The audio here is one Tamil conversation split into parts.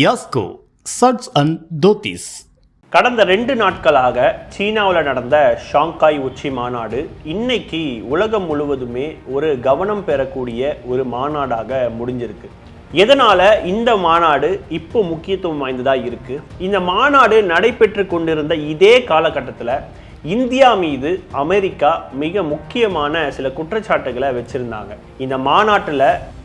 யாஸ்கோ சட்ஸ் அண்ட் தோத்திஸ். கடந்த ரெண்டு நாட்களாக சீனாவில் நடந்த ஷாங்காய் உச்சி மாநாடு இன்னைக்கு உலகம் முழுவதுமே ஒரு கவனம் பெறக்கூடிய ஒரு மாநாடாக முடிஞ்சிருக்கு. எதனால இந்த மாநாடு இப்போ முக்கியத்துவம் வாய்ந்ததாக இருக்கு? இந்த மாநாடு நடைபெற்று கொண்டிருந்த இதே காலகட்டத்தில் இந்தியா மீது அமெரிக்கா மிக முக்கியமான சில குற்றச்சாட்டுகளை வச்சிருந்தாங்க. இந்த மாநாட்டில்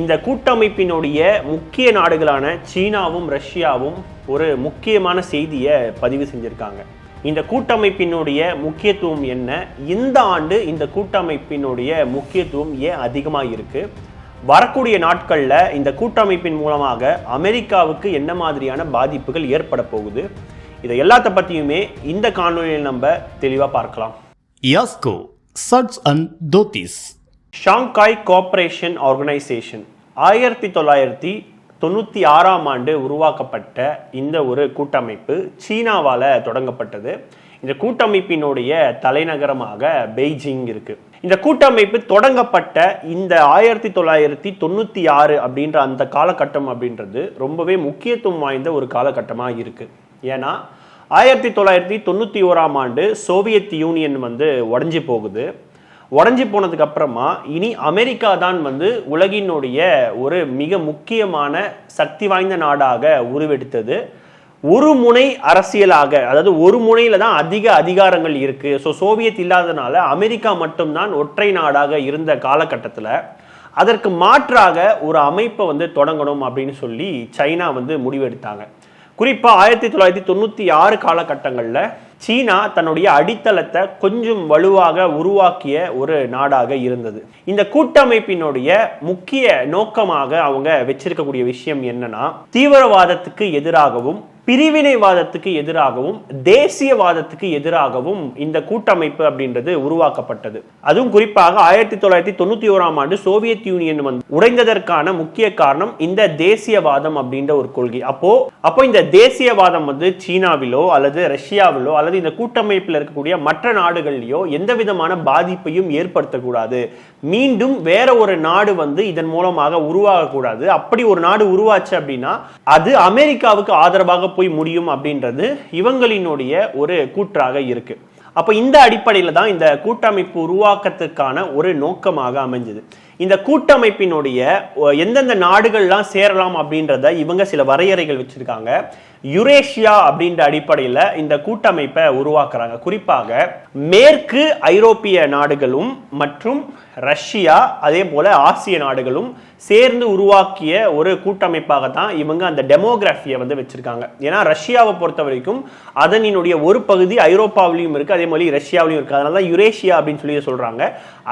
இந்த கூட்டமைப்பினுடைய முக்கிய நாடுகளான சீனாவும் ரஷ்யாவும் ஒரு முக்கியமான செய்தியை பதிவு செஞ்சுருக்காங்க. இந்த கூட்டமைப்பினுடைய முக்கியத்துவம் என்ன? இந்த ஆண்டு இந்த கூட்டமைப்பினுடைய முக்கியத்துவம் ஏன் அதிகமாக இருக்குது வரக்கூடிய நாட்களில் இந்த கூட்டமைப்பின் மூலமாக அமெரிக்காவுக்கு என்ன மாதிரியான பாதிப்புகள் ஏற்பட போகுது? இதை எல்லாத்த பற்றியுமே இந்த காணொலியில் நம்ம தெளிவாக பார்க்கலாம். யாஸ்கோ சட்ஸ் அண்ட் தோத்திஸ். ஷாங்காய் கோஆபரேஷன் ஆர்கனைசேஷன் ஆயிரத்தி தொள்ளாயிரத்தி தொண்ணூற்றி ஆறாம் ஆண்டு உருவாக்கப்பட்ட இந்த ஒரு கூட்டமைப்பு சீனாவால் தொடங்கப்பட்டது. இந்த கூட்டமைப்பினுடைய தலைநகரமாக பெய்ஜிங் இருக்கு. இந்த கூட்டமைப்பு தொடங்கப்பட்ட இந்த ஆயிரத்தி தொள்ளாயிரத்தி தொண்ணூற்றி ஆறு அப்படின்ற அந்த காலகட்டம் அப்படின்றது ரொம்பவே முக்கியத்துவம் வாய்ந்த ஒரு காலகட்டமாக இருக்கு. ஏன்னா ஆயிரத்தி தொள்ளாயிரத்தி தொண்ணூற்றி ஓராம் ஆண்டு சோவியத் யூனியன் வந்து உடஞ்சி போகுது. உடஞ்சி போனதுக்கு அப்புறமா இனி அமெரிக்கா தான் வந்து உலகினுடைய ஒரு மிக முக்கியமான சக்தி வாய்ந்த நாடாக உருவெடுத்தது. ஒரு முனை அரசியலாக அதாவது ஒரு முனையில தான் அதிக அதிகாரங்கள் இருக்கு. ஸோ சோவியத் இல்லாதனால அமெரிக்கா மட்டும்தான் ஒற்றை நாடாக இருந்த காலகட்டத்தில். அதற்கு மாற்றாக ஒரு அமைப்பை வந்து தொடங்கணும் அப்படின்னு சொல்லி சைனா வந்து முடிவெடுத்தாங்க. குறிப்பாக ஆயிரத்தி தொள்ளாயிரத்தி தொண்ணூற்றி ஆறு காலகட்டங்களில் சீனா தன்னுடைய அடித்தளத்தை கொஞ்சம் வலுவாக உருவாக்கிய ஒரு நாடாக இருந்தது. இந்த கூட்டமைப்பினுடைய முக்கிய நோக்கமாக அவங்க வச்சிருக்கக்கூடிய விஷயம் என்னன்னா தீவிரவாதத்துக்கு எதிராகவும் பிரிவினைவாதத்துக்கு எதிராகவும் தேசியவாதத்துக்கு எதிராகவும் இந்த கூட்டமைப்பு அப்படின்றது உருவாக்கப்பட்டது. அதுவும் குறிப்பாக ஆயிரத்தி தொள்ளாயிரத்தி தொண்ணூத்தி ஓராம் ஆண்டு சோவியத் யூனியன் வந்து உடைந்ததற்கான முக்கிய காரணம் இந்த தேசியவாதம் அப்படின்ற ஒரு கொள்கை. அப்போ அப்போ இந்த தேசியவாதம் வந்து சீனாவிலோ அல்லது ரஷ்யாவிலோ அல்லது இந்த கூட்டமைப்பில் இருக்கக்கூடிய மற்ற நாடுகள்லையோ எந்த விதமான பாதிப்பையும் ஏற்படுத்தக்கூடாது. மீண்டும் வேற ஒரு நாடு வந்து இதன் மூலமாக உருவாகக்கூடாது அப்படி ஒரு நாடு உருவாச்சு அப்படின்னா அது அமெரிக்காவுக்கு ஆதரவாக போய் முடியும் அப்படின்றது இவங்களினுடைய ஒரு கூற்றாக இருக்கு. அப்போ இந்த அடிப்படையில் தான் இந்த கூட்டமைப்பு உருவாக்கத்துக்கான ஒரு நோக்கமாக அமைஞ்சது. இந்த கூட்டமைப்பினுடைய எந்தெந்த நாடுகள்லாம் சேரலாம் அப்படின்றத இவங்க சில வரையறைகள் வச்சிருக்காங்க. யுரேஷியா அப்படின்ற அடிப்படையில் இந்த கூட்டமைப்பை உருவாக்குறாங்க. குறிப்பாக மேற்கு ஐரோப்பிய நாடுகளும் மற்றும் ரஷ்யா அதே போல ஆசிய நாடுகளும் சேர்ந்து உருவாக்கிய ஒரு கூட்டமைப்பாக தான் இவங்க அந்த டெமோகிராஃபியை வந்து வச்சிருக்காங்க. ஏன்னா ரஷ்யாவை பொறுத்த வரைக்கும் அதனினுடைய ஒரு பகுதி ஐரோப்பாவிலையும் இருக்கு அதே மாதிரி ரஷ்யாவிலையும் இருக்கு. அதனால தான் யுரேஷியா அப்படின்னு சொல்லி சொல்றாங்க.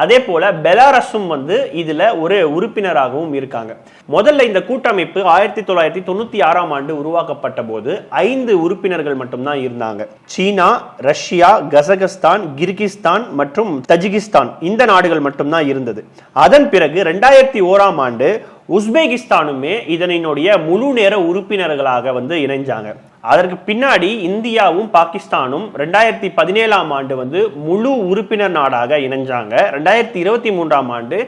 அதே போல பெலாரஸும் வந்து இதுல ஒரு உறுப்பினராகவும் இருக்காங்க. முதல்ல இந்த கூட்டமைப்பு ஆயிரத்தி தொள்ளாயிரத்தி தொண்ணூத்தி ஆறாம் ஆண்டு உருவாக்கப்பட்ட போது ஐந்து உறுப்பினர்கள் மட்டும்தான் இருந்தாங்க. சீனா ரஷ்யா கசகஸ்தான் கிர்கிஸ்தான் மற்றும் தஜிகிஸ்தான் இந்த நாடுகள் மட்டும்தான் இருந்தது. அதன் பிறகு ரெண்டாயிரத்தி ஓராம் ஆண்டு உஸ்பெகிஸ்தானுமே இதனுடைய முழு நேர உறுப்பினர்களாக வந்து இணைஞ்சாங்க. அதற்கு பின்னாடி இந்தியாவும் பாகிஸ்தானும் ரெண்டாயிரத்தி பதினேழாம் ஆண்டு வந்து முழு உறுப்பினர் நாடாக இணைஞ்சாங்க. ரெண்டாயிரத்தி இருபத்தி மூன்றாம் ஆண்டு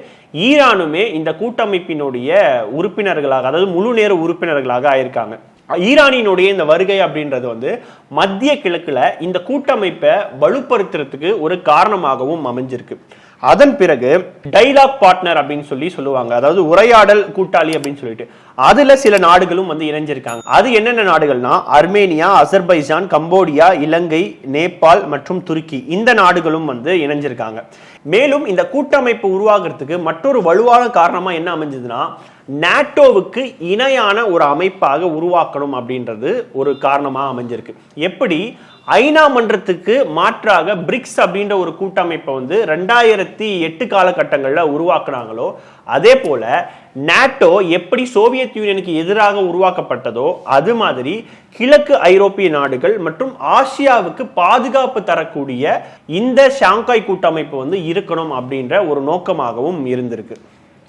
ஈரானுமே இந்த கூட்டமைப்பினுடைய உறுப்பினர்களாக அதாவது முழு நேர உறுப்பினர்களாக ஆயிருக்காங்க. ஈரானினுடைய இந்த வருகை அப்படின்றது வந்து மத்திய கிழக்குல இந்த கூட்டமைப்பை வலுப்படுத்துறதுக்கு ஒரு காரணமாகவும் அமைஞ்சிருக்கு. அதன் பிறகு டைலாக் பார்ட்னர் அப்படின்னு சொல்லி சொல்லுவாங்க. அதாவது உரையாடல் கூட்டாளி அப்படின்னு சொல்லிட்டு. அதுல சில நாடுகளும் வந்து இணைஞ்சிருக்காங்க. அது என்னென்ன நாடுகள்னா அர்மேனியா அசர்பைஜான் கம்போடியா இலங்கை நேபாள் மற்றும் துருக்கி. இந்த நாடுகளும் வந்து இணைஞ்சிருக்காங்க. மேலும் இந்த கூட்டமைப்பு உருவாகிறதுக்கு மற்றொரு வலுவான காரணமா என்ன அமைஞ்சதுன்னா நாட்டோவுக்கு இணையான ஒரு அமைப்பாக உருவாக்கணும் அப்படின்றது ஒரு காரணமாக அமைஞ்சிருக்கு. எப்படி? ஐநா மன்றத்துக்கு மாற்றாக பிரிக்ஸ் அப்படின்ற ஒரு கூட்டமைப்பை வந்து ரெண்டாயிரத்தி எட்டு காலகட்டங்களில் உருவாக்குனாங்களோ அதே போல நாட்டோ எப்படி சோவியத் யூனியனுக்கு எதிராக உருவாக்கப்பட்டதோ அது மாதிரி கிழக்கு ஐரோப்பிய நாடுகள் மற்றும் ஆசியாவுக்கு பாதுகாப்பு தரக்கூடிய இந்த ஷாங்காய் கூட்டமைப்பு வந்து இருக்கணும் அப்படின்ற ஒரு நோக்கமாகவும் இருந்திருக்கு.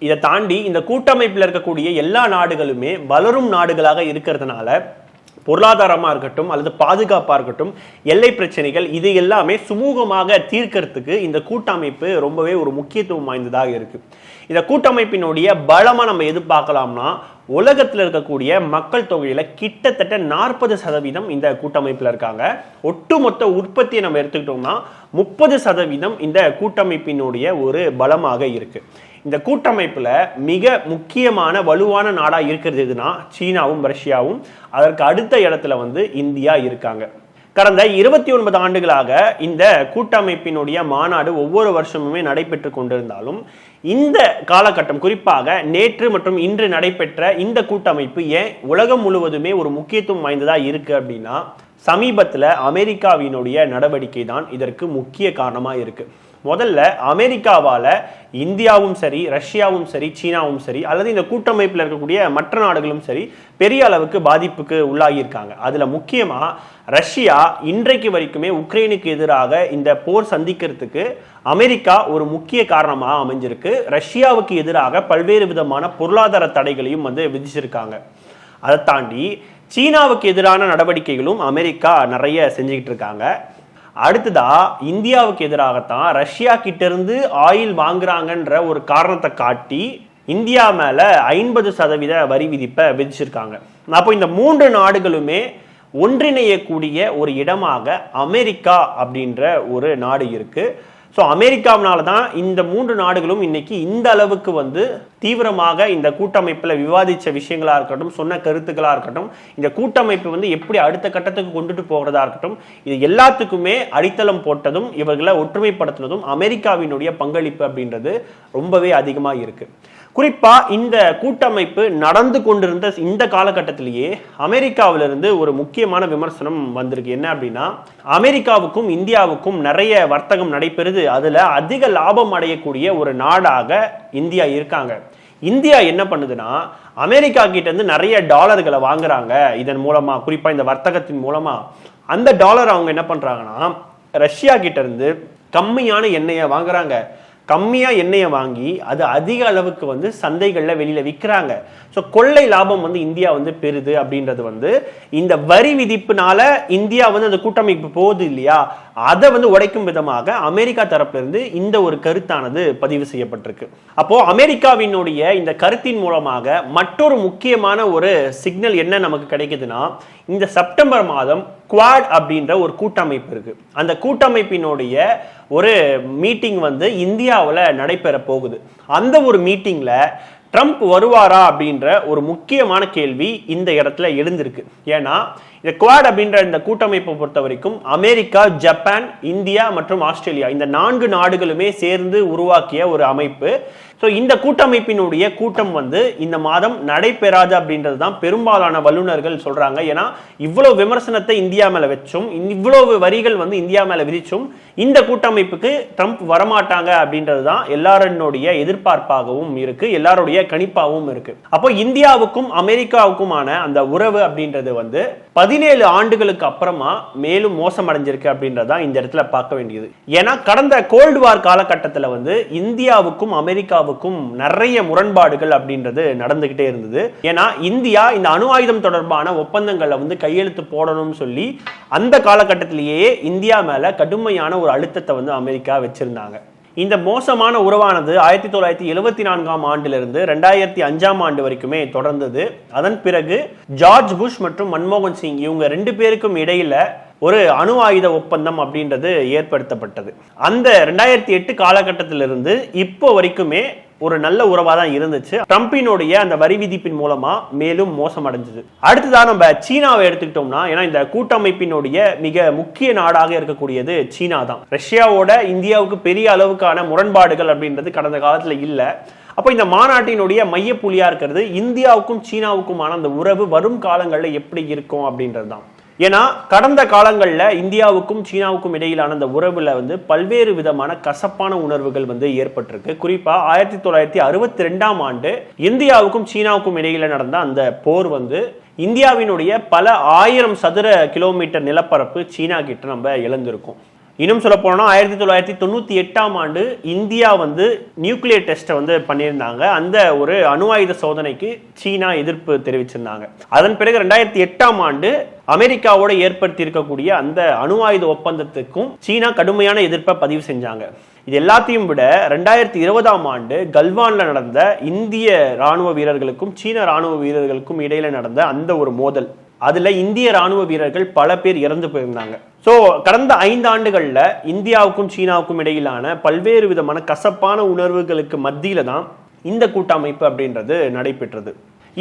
இதை தாண்டி இந்த கூட்டமைப்பில் இருக்கக்கூடிய எல்லா நாடுகளுமே வளரும் நாடுகளாக இருக்கிறதுனால பொருளாதாரமாக இருக்கட்டும் அல்லது பாதுகாப்பாக இருக்கட்டும் எல்லை பிரச்சனைகள் இது எல்லாமே சுமூகமாக தீர்க்கறதுக்கு இந்த கூட்டமைப்பு ரொம்பவே ஒரு முக்கியத்துவம் வாய்ந்ததாக இருக்குது இந்த கூட்டமைப்பினுடைய பலமாக நம்ம எது பார்க்கலாம்னா உலகத்தில் இருக்கக்கூடிய மக்கள் தொகையில் கிட்டத்தட்ட நாற்பது சதவீதம் இந்த கூட்டமைப்பில் இருக்காங்க. ஒட்டுமொத்த உற்பத்தியை நம்ம எடுத்துக்கிட்டோம்னா முப்பது சதவீதம் இந்த கூட்டமைப்பினுடைய ஒரு பலமாக இருக்குது இந்த கூட்டமைப்பில் மிக முக்கியமான வலுவான நாடாக இருக்கிறது எதுனா சீனாவும் ரஷ்யாவும். அதற்கு அடுத்த இடத்துல வந்து இந்தியா இருக்காங்க. கடந்த இருபத்தி ஒன்பது ஆண்டுகளாக இந்த கூட்டமைப்பினுடைய மாநாடு ஒவ்வொரு வருஷமுமே நடைபெற்று கொண்டிருந்தாலும் இந்த காலகட்டம் குறிப்பாக நேற்று மற்றும் இன்று நடைபெற்ற இந்த கூட்டமைப்பு ஏன் உலகம் முழுவதுமே ஒரு முக்கியத்துவம் வாய்ந்ததாக இருக்கு அப்படின்னா சமீபத்தில் அமெரிக்காவினுடைய நடவடிக்கை தான் இதற்கு முக்கிய காரணமா இருக்கு. முதல்ல அமெரிக்காவால் இந்தியாவும் சரி ரஷ்யாவும் சரி சீனாவும் சரி அல்லது இந்த கூட்டமைப்பில் இருக்கக்கூடிய மற்ற நாடுகளும் சரி பெரிய அளவுக்கு பாதிப்புக்கு உள்ளாகியிருக்காங்க. அதில் முக்கியமாக ரஷ்யா இன்றைக்கு வரைக்குமே உக்ரைனுக்கு எதிராக இந்த போர் சந்திக்கிறதுக்கு அமெரிக்கா ஒரு முக்கிய காரணமாக அமைஞ்சிருக்கு. ரஷ்யாவுக்கு எதிராக பல்வேறு விதமான பொருளாதார தடைகளையும் வந்து விதிச்சிருக்காங்க. அதை தாண்டி சீனாவுக்கு எதிரான நடவடிக்கைகளும் அமெரிக்கா நிறைய செஞ்சுக்கிட்டு இருக்காங்க. அடுத்ததா இந்தியாவுக்கு எதிராகத்தான் ரஷ்யா கிட்ட இருந்து ஆயில் வாங்குறாங்கன்ற ஒரு காரணத்தை காட்டி இந்தியா மேல ஐம்பது சதவீத வரி விதிப்பை விதிச்சிருக்காங்க. அப்போ இந்த மூன்று நாடுகளுமே ஒன்றிணையக்கூடிய ஒரு இடமாக அமெரிக்கா அப்படின்ற ஒரு நாடு இருக்கு. ஸோ அமெரிக்காவினால தான் இந்த மூன்று நாடுகளும் இன்னைக்கு இந்த அளவுக்கு வந்து தீவிரமாக இந்த கூட்டமைப்பில் விவாதித்த விஷயங்களாக இருக்கட்டும் சொன்ன கருத்துக்களாக இருக்கட்டும் இந்த கூட்டமைப்பு வந்து எப்படி அடுத்த கட்டத்துக்கு கொண்டுட்டு போகிறதா இருக்கட்டும் இது எல்லாத்துக்குமே அடித்தளம் போட்டதும் இவர்களை ஒற்றுமைப்படுத்தினதும் அமெரிக்காவினுடைய பங்களிப்பு அப்படின்றது ரொம்பவே அதிகமாக இருக்குது குறிப்பா இந்த கூட்டமைப்பு நடந்து கொண்டிருந்த இந்த காலகட்டத்திலேயே அமெரிக்காவிலிருந்து ஒரு முக்கியமான விமர்சனம் வந்திருக்கு. என்ன அப்படின்னா அமெரிக்காவுக்கும் இந்தியாவுக்கும் நிறைய வர்த்தகம் நடைபெறுது. அதுல அதிக லாபம் அடையக்கூடிய ஒரு நாடாக இந்தியா இருக்காங்க. இந்தியா என்ன பண்ணுதுன்னா அமெரிக்கா கிட்ட இருந்து நிறைய டாலர்களை வாங்குறாங்க. இதன் மூலமா குறிப்பா இந்த வர்த்தகத்தின் மூலமா. அந்த டாலர் அவங்க என்ன பண்றாங்கன்னா ரஷ்யா கிட்ட இருந்து கம்மியான எண்ணெயை வாங்குறாங்க. கம்மியா எண்ணெயை வாங்கி அது அதிக அளவுக்கு வந்து சந்தைகள்ல வெளியில் விற்கிறாங்க ஸோ கொள்ளை லாபம் வந்து இந்தியா வந்து பெறுது அப்படின்றது வந்து இந்த வரி விதிப்புனால இந்தியா வந்து அந்த கூட்டமைப்பு போகுது இல்லையா? அதை வந்து உடைக்கும் விதமாக அமெரிக்கா தரப்பிலிருந்து இந்த ஒரு கருத்தானது பதிவு செய்யப்பட்டிருக்கு. அப்போ அமெரிக்காவினுடைய இந்த கருத்தின் மூலமாக மற்றொரு முக்கியமான ஒரு சிக்னல் என்ன நமக்கு கிடைக்குதுன்னா இந்த செப்டம்பர் மாதம் குவாட் அப்படின்ற ஒரு கூட்டமைப்பு இருக்கு. அந்த கூட்டமைப்பினுடைய ஒரு மீட்டிங் வந்து இந்தியாவில் நடைபெற போகுது. அந்த ஒரு மீட்டிங்ல ட்ரம்ப் வருவாரா அப்படின்ற ஒரு முக்கியமான கேள்வி இந்த இடத்துல எழுந்திருக்கு. ஏன்னா இந்த குவாட் அப்படின்ற இந்த கூட்டமைப்பை பொறுத்த வரைக்கும் அமெரிக்கா ஜப்பான் இந்தியா மற்றும் ஆஸ்திரேலியா இந்த நான்கு நாடுகளுமே சேர்ந்து உருவாக்கிய ஒரு அமைப்பு. ஸோ இந்த கூட்டமைப்பினுடைய கூட்டம் வந்து இந்த மாதம் நடைபெறாது அப்படின்றது தான் பெரும்பாலான வல்லுநர்கள் சொல்றாங்க. ஏன்னா இவ்வளவு விமர்சனத்தை இந்தியா மேல வச்சும் இவ்வளவு வரிகள் வந்து இந்தியா மேல விதிச்சும் இந்த கூட்டமைப்புக்கு ட்ரம்ப் வரமாட்டாங்க அப்படின்றது தான் எல்லாருடைய எதிர்பார்ப்பாகவும் இருக்கு எல்லாருடைய கணிப்பாகவும் இருக்கு. அப்போ இந்தியாவுக்கும் அமெரிக்காவுக்குமான அந்த உறவு அப்படின்றது வந்து பதினேழு ஆண்டுகளுக்கு அப்புறமா மேலும் மோசமடைஞ்சிருக்கு அப்படின்றதான் இந்த இடத்துல பார்க்க வேண்டியது. ஏன்னா கடந்த கோல்டு வார் காலகட்டத்தில் வந்து இந்தியாவுக்கும் அமெரிக்காவுக்கும் நிறைய முரண்பாடுகள் அப்படின்றது நடந்துகிட்டே இருந்தது. ஏன்னா இந்தியா இந்த அணு ஆயுதம் தொடர்பான ஒப்பந்தங்களை வந்து கையெழுத்து போடணும்னு சொல்லி அந்த காலகட்டத்திலேயே இந்தியா மேல கடுமையான ஒரு அழுத்தத்தை வந்து அமெரிக்கா வச்சிருந்தாங்க. இந்த மோசமான உறவானது ஆயிரத்தி தொள்ளாயிரத்தி எழுபத்தி நான்காம் ஆண்டிலிருந்து ரெண்டாயிரத்தி அஞ்சாம் ஆண்டு வரைக்குமே தொடர்ந்தது. அதன் பிறகு ஜார்ஜ் புஷ் மற்றும் மன்மோகன் சிங் இவங்க ரெண்டு பேருக்கும் இடையில ஒரு அணு ஆயுத ஒப்பந்தம் அப்படின்றது ஏற்படுத்தப்பட்டது. அந்த ரெண்டாயிரத்தி எட்டு காலகட்டத்திலிருந்து இப்போ வரைக்குமே ஒரு நல்ல உறவா தான் இருந்துச்சு. ட்ரம்பினுடைய அந்த வரி விதிப்பின் மூலமா மேலும் மோசம் அடைஞ்சது. அடுத்ததான் நம்ம சீனாவை எடுத்துக்கிட்டோம்னா ஏன்னா இந்த கூட்டமைப்பினுடைய மிக முக்கிய நாடாக இருக்கக்கூடியது சீனா தான் ரஷ்யாவோட இந்தியாவுக்கு பெரிய அளவுக்கான முரண்பாடுகள் அப்படின்றது கடந்த காலத்துல இல்ல. அப்போ இந்த மாநாட்டினுடைய மையப்புள்ளியா இருக்கிறது இந்தியாவுக்கும் சீனாவுக்குமான அந்த உறவு வரும் காலங்களில் எப்படி இருக்கும் அப்படின்றது தான் ஏன்னா கடந்த காலங்களில் இந்தியாவுக்கும் சீனாவுக்கும் இடையிலான அந்த உறவுல வந்து பல்வேறு விதமான கசப்பான உணர்வுகள் வந்து ஏற்பட்டிருக்கு. குறிப்பாக ஆயிரத்தி தொள்ளாயிரத்தி அறுபத்தி ரெண்டாம் ஆண்டு இந்தியாவுக்கும் சீனாவுக்கும் இடையில நடந்த அந்த போர் வந்து இந்தியாவினுடைய பல ஆயிரம் சதுர கிலோமீட்டர் நிலப்பரப்பு சீனா கிட்ட நம்ம இழந்திருக்கோம். இன்னும் சொல்ல போனா ஆயிரத்தி தொள்ளாயிரத்தி தொண்ணூத்தி எட்டாம் ஆண்டு இந்தியா வந்து நியூக்ளியர் டெஸ்ட்டை வந்து பண்ணியிருந்தாங்க. அந்த ஒரு அணு ஆயுத சோதனைக்கு சீனா எதிர்ப்பு தெரிவிச்சிருந்தாங்க. அதன் பிறகு ரெண்டாயிரத்தி எட்டாம் ஆண்டு அமெரிக்காவோட ஏற்படுத்தி இருக்கக்கூடிய அந்த அணு ஆயுத ஒப்பந்தத்துக்கும் சீனா கடுமையான எதிர்ப்பை பதிவு செஞ்சாங்க. இது எல்லாத்தையும் விட ரெண்டாயிரத்தி இருபதாம் ஆண்டு கல்வான்ல நடந்த இந்திய ராணுவ வீரர்களுக்கும் சீன ராணுவ வீரர்களுக்கும் இடையில நடந்த அந்த ஒரு மோதல் அதில் இந்திய ராணுவ வீரர்கள் பல பேர் இறந்து போயிருந்தாங்க. ஸோ கடந்த ஐந்து ஆண்டுகளில் இந்தியாவுக்கும் சீனாவுக்கும் இடையிலான பல்வேறு விதமான கசப்பான உணர்வுகளுக்கு மத்தியில தான் இந்த கூட்டமைப்பு அப்படின்றது நடைபெற்றது.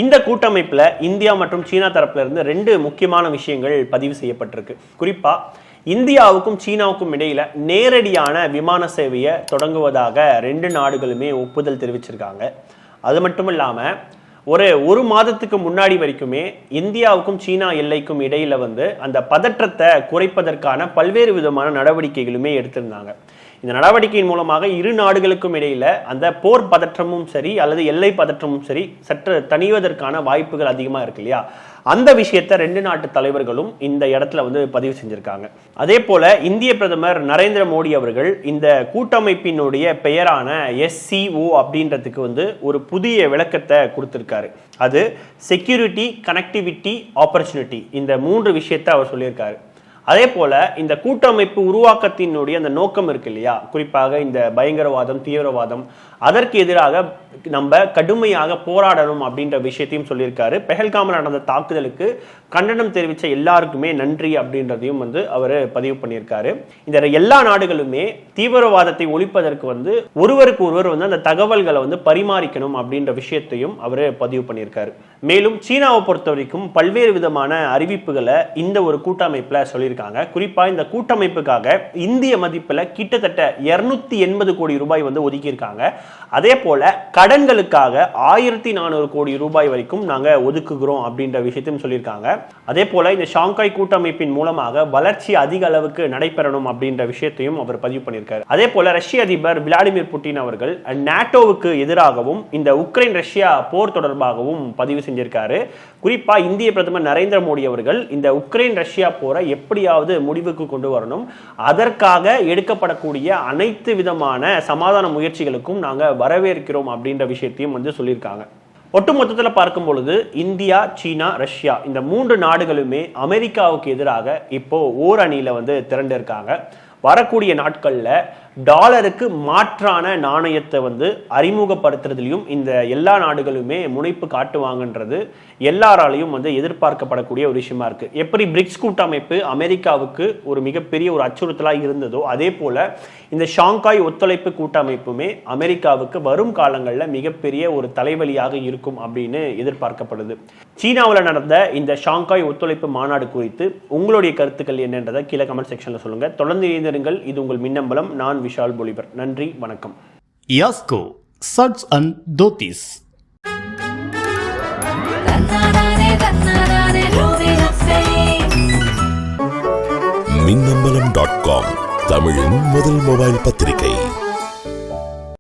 இந்த கூட்டமைப்பில் இந்தியா மற்றும் சீனா தரப்புல இருந்து ரெண்டு முக்கியமான விஷயங்கள் பதிவு செய்யப்பட்டிருக்கு. குறிப்பாக இந்தியாவுக்கும் சீனாவுக்கும் இடையில நேரடியான விமான சேவையை தொடங்குவதாக ரெண்டு நாடுகளுமே ஒப்புதல் தெரிவிச்சிருக்காங்க. அது மட்டும் இல்லாமல் ஒரு ஒரு மாதத்துக்கு முன்னாடி வரைக்குமே இந்தியாவுக்கும் சீனா எல்லைக்கும் இடையில வந்து அந்த பதற்றத்தை குறைப்பதற்கான பல்வேறு விதமான நடவடிக்கைகளுமே எடுத்திருந்தாங்க. இந்த நடவடிக்கையின் மூலமாக இரு நாடுகளுக்கும் இடையில அந்த போர் பதற்றமும் சரி அல்லது எல்லை பதற்றமும் சரி சற்று தணிவதற்கான வாய்ப்புகள் அதிகமாக இருக்கு இல்லையா? அந்த விஷயத்தை ரெண்டு நாட்டு தலைவர்களும் இந்த இடத்துல வந்து பதிவு செஞ்சிருக்காங்க. அதே போல இந்திய பிரதமர் நரேந்திர மோடி அவர்கள் இந்த கூட்டமைப்பினுடைய பெயரான எஸ்சிஓ அப்படின்றதுக்கு வந்து ஒரு புதிய விளக்கத்தை கொடுத்திருக்காரு. அது செக்யூரிட்டி கனெக்டிவிட்டி ஆப்பர்ச்சுனிட்டி இந்த மூன்று விஷயத்தை அவர் சொல்லியிருக்காரு. அதே போல இந்த கூட்டமைப்பு உருவாக்கத்தினுடைய அந்த நோக்கம் இருக்கு இல்லையா? குறிப்பாக இந்த பயங்கரவாதம் தீவிரவாதம் அதற்கு எதிராக நம்ம கடுமையாக போராடணும் அப்படின்ற விஷயத்தையும் சொல்லியிருக்காரு. பெஹல்காமில் நடந்த தாக்குதலுக்கு கண்டனம் தெரிவித்த எல்லாருக்குமே நன்றி அப்படின்றதையும் வந்து அவர் பதிவு பண்ணியிருக்காரு. இந்த எல்லா நாடுகளுமே தீவிரவாதத்தை ஒழிப்பதற்கு வந்து ஒருவருக்கு ஒருவர் வந்து அந்த தகவல்களை வந்து பரிமாறிக்கணும் அப்படின்ற விஷயத்தையும் அவர் பதிவு பண்ணியிருக்காரு. மேலும் சீனாவை பொறுத்த வரைக்கும் பல்வேறு விதமான அறிவிப்புகளை இந்த ஒரு கூட்டமைப்பில் சொல்லியிருக்காங்க. குறிப்பாக இந்த கூட்டமைப்புக்காக இந்திய மதிப்பில் கிட்டத்தட்ட இரநூத்தி எண்பது கோடி ரூபாய் வந்து ஒதுக்கியிருக்காங்க. அதே போல கடன்களுக்காக ஆயிரத்தி நானூறு கோடி ரூபாய் வரைக்கும் நாங்கள் ஒதுக்குகிறோம் அப்படின்ற விஷயத்தையும் சொல்லியிருக்காங்க. அதே போல இந்த ஷாங்காய் கூட்டமைப்பின் மூலமாக வளர்ச்சி அதிக அளவுக்கு நடைபெறணும் அப்படின்ற விஷயத்தையும் அவர் பதிவு பண்ணியிருக்காரு. அதே போல ரஷ்ய அதிபர் விளாடிமிர் புட்டின் அவர்கள் நேட்டோவுக்கு எதிராகவும் இந்த உக்ரைன் ரஷ்யா போர் தொடர்பாகவும் பதிவு செஞ்சிருக்காரு. குறிப்பா இந்திய பிரதமர் நரேந்திர மோடி அவர்கள் இந்த உக்ரைன் ரஷ்யா போரை எப்படியாவது முடிவுக்கு கொண்டு வரணும். அதற்காக எடுக்கப்படக்கூடிய அனைத்து விதமான சமாதான முயற்சிகளுக்கும் நாங்க வரவேற்கிறோம் அப்படின்ற விஷயத்தையும் வந்து சொல்லியிருக்காங்க. ஒட்டுமொத்தத்தில் பார்க்கும் பொழுது இந்தியா சீனா ரஷ்யா இந்த மூன்று நாடுகளுமே அமெரிக்காவுக்கு எதிராக இப்போ ஓர் அணியில வந்து திரண்டு இருக்காங்க வரக்கூடிய நாட்கள்ல டாலருக்கு மாற்றான நாணயத்தை வந்து அறிமுகப்படுத்துறதுலையும் இந்த எல்லா நாடுகளுமே முனைப்பு காட்டுவாங்கன்றது எல்லாராலையும் வந்து எதிர்பார்க்கப்படக்கூடிய ஒரு விஷயமா இருக்கு. எப்படி பிரிக்ஸ் கூட்டமைப்பு அமெரிக்காவுக்கு ஒரு மிகப்பெரிய ஒரு அச்சுறுத்தலாக இருந்ததோ அதே போல இந்த ஷாங்காய் ஒத்துழைப்பு கூட்டமைப்புமே அமெரிக்காவுக்கு வரும் காலங்களில் மிகப்பெரிய ஒரு தலைவலியாக இருக்கும் அப்படின்னு எதிர்பார்க்கப்படுது. சீனாவில் நடந்த இந்த ஷாங்காய் ஒத்துழைப்பு மாநாடு குறித்து உங்களுடைய கருத்துக்கள் என்னன்றதை கீழே கமெண்ட் செக்ஷனில் சொல்லுங்க. தொடர்ந்து இணைந்திருங்கள். இது உங்கள் மின்னம்பலம். நான் விஷால் பொலிபர். நன்றி வணக்கம். Dhotis. தன்னானே தன்னானே ரோவிங் மின்னம்பலம் டாட் காம் தமிழின் முதல் மொபைல் பத்திரிகை.